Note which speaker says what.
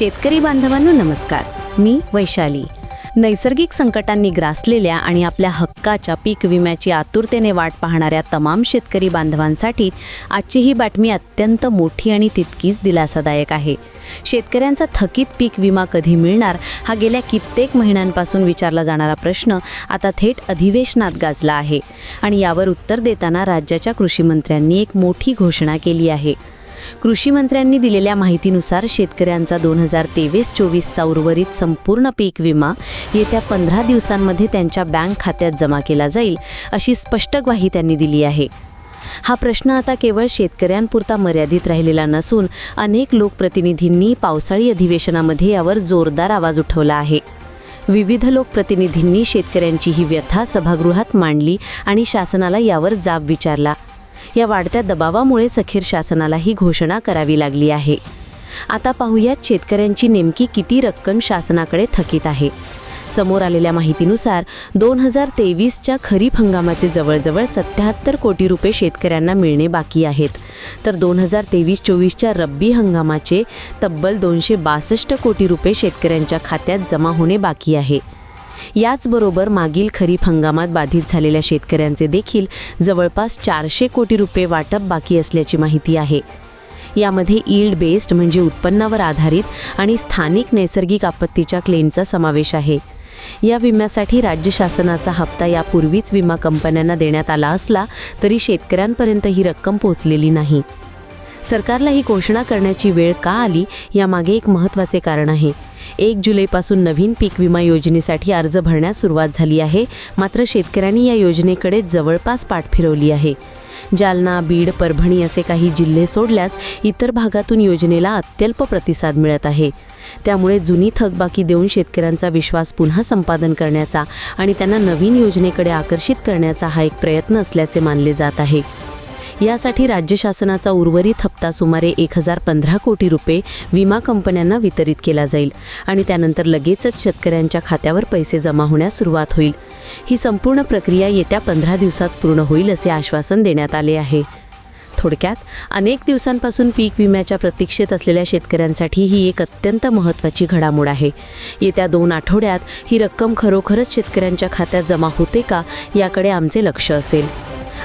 Speaker 1: शेतकरी बांधवांनो नमस्कार. मी वैशाली. नैसर्गिक संकटांनी ग्रासलेल्या आणि आपल्या हक्काच्या पीक विम्याची आतुरतेने वाट पाहणाऱ्या तमाम शेतकरी बांधवांसाठी आजची ही बातमी अत्यंत मोठी आणि तितकीच दिलासादायक आहे. शेतकऱ्यांचा थकीत पीक विमा कधी मिळणार हा गेल्या कित्येक महिन्यांपासून विचारला जाणारा प्रश्न आता थेट अधिवेशनात गाजला आहे. आणि यावर उत्तर देताना राज्याच्या कृषीमंत्र्यांनी एक मोठी घोषणा केली आहे. कृषी मंत्र्यांनी दिलेल्या माहितीनुसार शेतकऱ्यांचा दोन हजार तेवीस चोवीसचा उर्वरित संपूर्ण पीक विमा येत्या पंधरा दिवसांमध्ये त्यांच्या बँक खात्यात जमा केला जाईल अशी स्पष्ट ग्वाही त्यांनी दिली आहे. हा प्रश्न आता केवळ शेतकऱ्यांपुरता मर्यादित राहिलेला नसून अनेक लोकप्रतिनिधींनी पावसाळी अधिवेशनामध्ये यावर जोरदार आवाज उठवला आहे. विविध लोकप्रतिनिधींनी शेतकऱ्यांची ही व्यथा सभागृहात मांडली आणि शासनाला यावर जाब विचारला. या वाढत्या दबावामुळे सखीर शासनाला ही घोषणा करावी लागली आहे. आता पाहूयात शेतकऱ्यांची नेमकी किती रक्कम शासनाकडे थकीत आहे. समोर आलेल्या माहितीनुसार दोन हजार तेवीसच्या खरीप हंगामाचे जवळजवळ सत्याहत्तर कोटी रुपये शेतकऱ्यांना मिळणे बाकी आहेत. तर दोन हजार तेवीस चोवीसच्या रब्बी हंगामाचे तब्बल दोनशे बासष्ट कोटी रुपये शेतकऱ्यांच्या खात्यात जमा होणे बाकी आहे. याचबरोबर मागील खरीप हंगामात बाधित झालेल्या शेतकऱ्यांचे देखील जवळपास चारशे कोटी रुपये वाटप बाकी असल्याची माहिती आहे. यामध्ये ईल्ड बेस्ड म्हणजे उत्पन्नावर आधारित आणि स्थानिक नैसर्गिक आपत्तीच्या क्लेमचा समावेश आहे. या विम्यासाठी राज्य शासनाचा हप्ता यापूर्वीच विमा कंपन्यांना देण्यात आला असला तरी शेतकऱ्यांपर्यंत ही रक्कम पोहोचलेली नाही. सरकारला ही घोषणा करण्याची वेळ का आली यामागे एक महत्त्वाचे कारण आहे. एक जुलैपासून नवीन पीक विमा योजनेसाठी अर्ज भरण्यास सुरुवात झाली आहे. मात्र शेतकऱ्यांनी या योजनेकडे जवळपास पाठ फिरवली आहे. जालना बीड परभणी असे काही जिल्हे सोडल्यास इतर भागातून योजनेला अत्यल्प प्रतिसाद मिळत आहे. त्यामुळे जुनी थकबाकी देऊन शेतकऱ्यांचा विश्वास पुन्हा संपादन करण्याचा आणि त्यांना नवीन योजनेकडे आकर्षित करण्याचा हा एक प्रयत्न असल्याचे मानले जात आहे. यासाठी राज्य शासनाचा उर्वरित हप्ता सुमारे एक हजार पंधरा कोटी रुपये विमा कंपन्यांना वितरित केला जाईल आणि त्यानंतर लगेचच शेतकऱ्यांच्या खात्यावर पैसे जमा होण्यास सुरुवात होईल. ही संपूर्ण प्रक्रिया येत्या पंधरा दिवसात पूर्ण होईल असे आश्वासन देण्यात आले आहे. थोडक्यात अनेक दिवसांपासून पीक विम्याच्या प्रतीक्षेत असलेल्या शेतकऱ्यांसाठी ही एक अत्यंत महत्त्वाची घडामोड आहे. येत्या दोन आठवड्यात ही रक्कम खरोखरच शेतकऱ्यांच्या खात्यात जमा होते का याकडे आमचे लक्ष असेल.